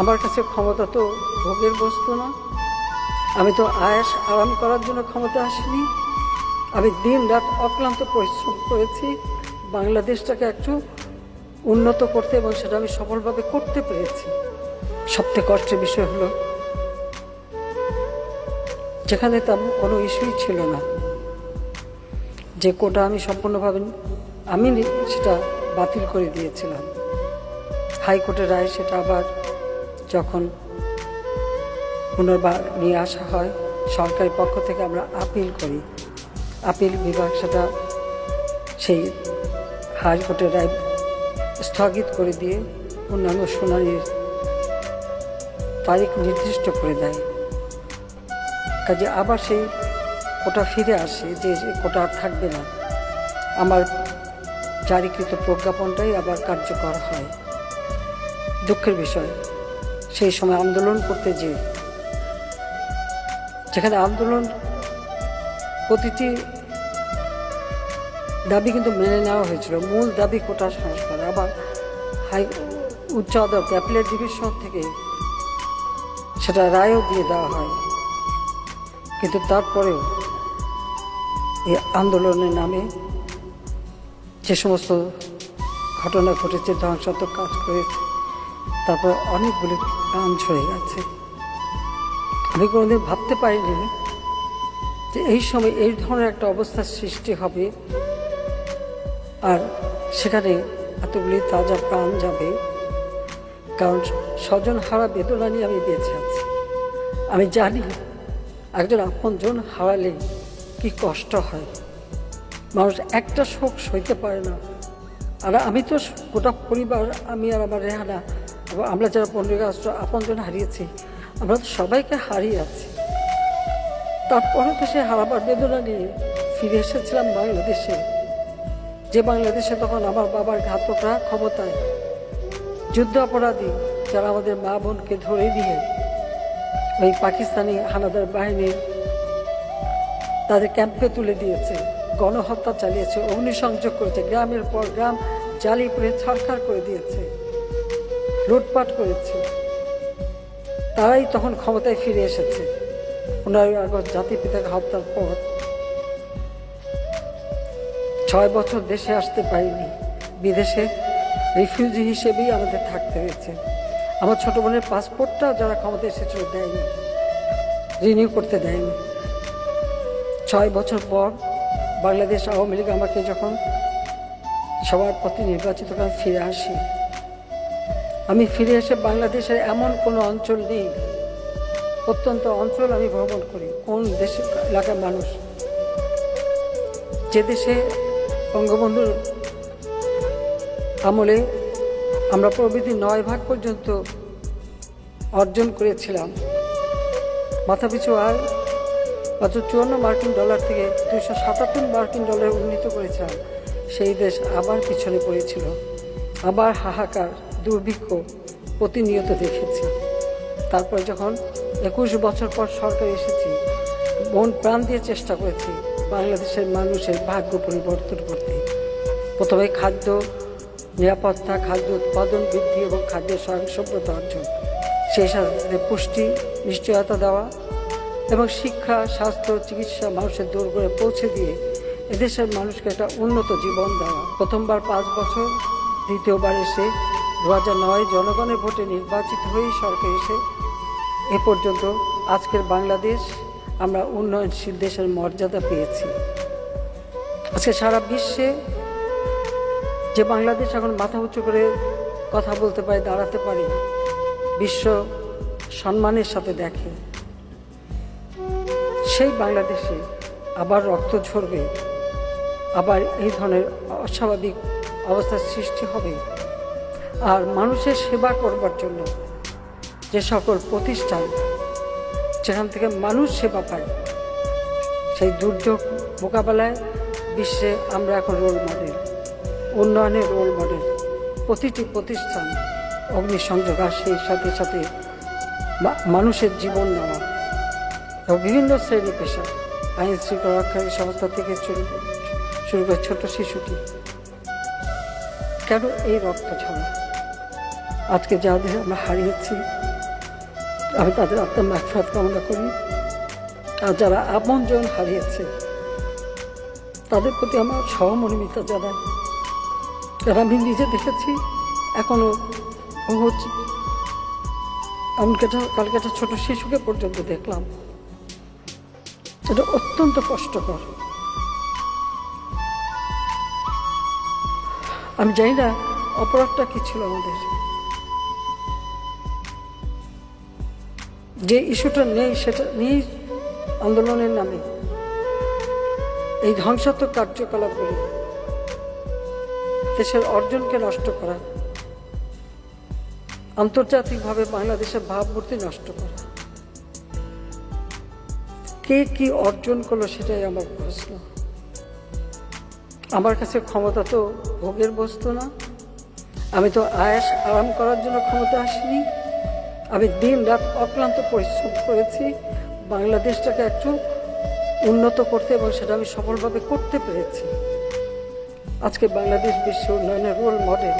আমার কাছে ক্ষমতা তো ভোগের বস্তু না। আমি তো আয়াস আরাম করার জন্য ক্ষমতা আসিনি। আমি দিন রাত অক্লান্ত পরিশ্রম করেছি। বাংলাদেশটাকে একটু উন্নত করতে এবং সেটা আমি সফলভাবে করতে পেরেছি। সবথেকে কষ্টের বিষয় হলো, যেখানে তেমন কোনো ইস্যুই ছিল না। যে কোটা আমি সম্পূর্ণভাবে আমি সেটা বাতিল করে দিয়েছিলাম। হাইকোর্টের রায় সেটা আবার যখন পুনর্বার নিয়ে আসা হয় সরকারি পক্ষ থেকে আমরা আপিল করি। আপিল বিভাগ সেটা সেই হাইকোর্টের রায় স্থগিত করে দিয়ে অন্যান্য শুনানির তারিখ নির্দিষ্ট করে দেয়। কাজে আবার সেই কোটা ফিরে আসে যে কোটা আর থাকবে না। আমার জারিকৃত প্রজ্ঞাপনটাই আবার কার্যকর হয়। দুঃখের বিষয় সেই সময় আন্দোলন করতে যে যেখানে আন্দোলন প্রতিটি দাবি কিন্তু মেনে নেওয়া হয়েছিল। মূল দাবি কোটা সংস্কার। আবার হাই, উচ্চ আদালত অ্যাপিলেট ডিভিশন থেকে সেটা রায়ও দিয়ে দেওয়া হয়। কিন্তু তারপরেও এই আন্দোলনের নামে যে সমস্ত ঘটনা ঘটেছে, ধ্বংসাত্মক কাজ করেছে, তারপর অনেকগুলি প্রাণ ঝরে গেছে। আমি কোনোদিন ভাবতে পারিনি যে এই সময় এই ধরনের একটা অবস্থার সৃষ্টি হবে আর সেখানে এতগুলি তাজা প্রাণ যাবে। কারণ স্বজন হারা বেদনা নিয়ে আমি বেঁচে আছি। আমি জানি একজন আপনজন হারালে কি কষ্ট হয়। মানুষ একটা শোক সইতে পারে না। আর আমি তো গোটা পরিবার, আমি আর আমার রেহানা আমরা যারা পনেরোই আগস্ট আপনজন হারিয়েছি, আমরা তো সবাইকে হারিয়ে আছি। তারপরে তো সে হারাবার বেদনা নিয়ে ফিরে এসেছিলাম বাংলাদেশে। যে বাংলাদেশে তখন আমার বাবার ঘাতকরা ক্ষমতায় যুদ্ধ অপরাধী যারা আমাদের মা বোনকে ধরে দিয়ে ওই পাকিস্তানি হানাদার বাহিনী তাদের ক্যাম্পে তুলে দিয়েছে, গণহত্যা চালিয়েছে, অগ্নিসংযোগ করেছে, গ্রামের পর গ্রাম জ্বালিয়ে পুড়ে ছাড়খাড় করে দিয়েছে। লুটপাট করেছে। তারাই তখন ক্ষমতায় ফিরে এসেছে। পনেরোই আগস্ট জাতির পিতাকে হত্যার পর। ছয় বছর দেশে আসতে পারিনি। বিদেশে রিফিউজি হিসেবেই আমাদের থাকতে হয়েছে। আমার ছোট বোনের পাসপোর্টটা যারা ক্ষমতা এসেছিল দেয়নি, রিনিউ করতে দেয়নি। ছয় বছর পর বাংলাদেশ আওয়ামী লীগ আমাকে যখন সবার প্রতি নির্বাচিত করে ফিরে আসি আমি ফিরে এসে বাংলাদেশের এমন কোনো অঞ্চল নেই। প্রত্যন্ত অঞ্চল আমি ভ্রমণ করি, কোন দেশে এলাকার মানুষ। যে দেশে বঙ্গবন্ধুর আমলে আমরা প্রবৃদ্ধি নয় ভাগ পর্যন্ত অর্জন করেছিলাম। মাথাপিছু আয় মাত্র চুয়ান্ন মার্কিন ডলার থেকে দুশো সাতাত্তর মার্কিন ডলার উন্নীত করেছিলাম। সেই দেশ আবার পিছনে পড়েছিল। আবার হাহাকার। দুর্ভিক্ষ প্রতিনিয়ত দেখেছি। তারপর যখন একুশ বছর পর সরকার এসেছি, মন প্রাণ দিয়ে চেষ্টা করেছি বাংলাদেশের মানুষের ভাগ্য পরিবর্তন করতে। প্রথমে খাদ্য নিরাপত্তা, খাদ্য উৎপাদন বৃদ্ধি এবং খাদ্যের স্বয়ংসম্পদ অর্জন। সেই সাথে পুষ্টি, নিশ্চয়তা দেওয়া এবং শিক্ষা, স্বাস্থ্য, চিকিৎসা মানুষের দূর করে পৌঁছে দিয়ে এদেশের মানুষকে একটা উন্নত জীবন দেওয়া। প্রথমবার পাঁচ বছর, দ্বিতীয়বার এসে দু নয়, জনগণের ভোটে নির্বাচিত হয়েই সরকার এসে এ পর্যন্ত আজকের বাংলাদেশ আমরা উন্নয়নশীল দেশের মর্যাদা পেয়েছি। আজকে সারা বিশ্বে যে বাংলাদেশ এখন মাথা উঁচু করে কথা বলতে পারে, দাঁড়াতে পারে, বিশ্ব সম্মানের সাথে দেখে, সেই বাংলাদেশে আবার রক্ত ঝরবে, আবার এই ধরনের অস্বাভাবিক অবস্থার সৃষ্টি হবে। আর মানুষের সেবা করবার জন্য যে সকল প্রতিষ্ঠান, যেখান থেকে মানুষ সেবা পায়, সেই দুর্যোগ মোকাবেলায় বিশ্বে আমরা এখন রোল মডেল উন্নয়নের রোল মডেল প্রতিটি প্রতিষ্ঠান অগ্নিসংযোগ আর সেই সাথে সাথে মানুষের জীবন নেওয়া এবং বিভিন্ন শ্রেণি পেশা, আইন শৃঙ্খলা রক্ষাকারী সংস্থা থেকে শুরু শুরু করে ছোট শিশুটি। কেন এই রক্ত ছড়া আজকে যাদের আমরা হারিয়েছি, আমি তাদের আত্মার মাফরাত কামনা করি। আর যারা আপনজন হারিয়েছে, তাদের প্রতি আমার সহমর্মিতা জানাই। কারণ আমি নিজে দেখেছি, এখনও বহুত এমনকি কালকে একটা ছোট শিশুকে পর্যন্ত দেখলাম। এটা অত্যন্ত কষ্টকর। আমি জানি না, অপরাধটা কি ছিল আমাদের। যে ইস্যুটা নেই, সেটা নেই আন্দোলনের নামে এই ধ্বংসাত্মক কার্যকলাপগুলি দেশের অর্জনকে নষ্ট করা, আন্তর্জাতিকভাবে বাংলাদেশের ভাবমূর্তি নষ্ট করা। কে কি অর্জন করল সেটাই আমার প্রশ্ন। আমার কাছে ক্ষমতা তো ভোগের বস্তু না। আমি তো আয়াস আরাম করার জন্য ক্ষমতা আসিনি। আমি দিন রাত অক্লান্ত পরিশ্রম করেছি, বাংলাদেশটাকে একটু উন্নত করতে এবং সেটা আমি সফলভাবে করতে পেরেছি। আজকে বাংলাদেশ বিশ্ব উন্নয়নের রোল মডেল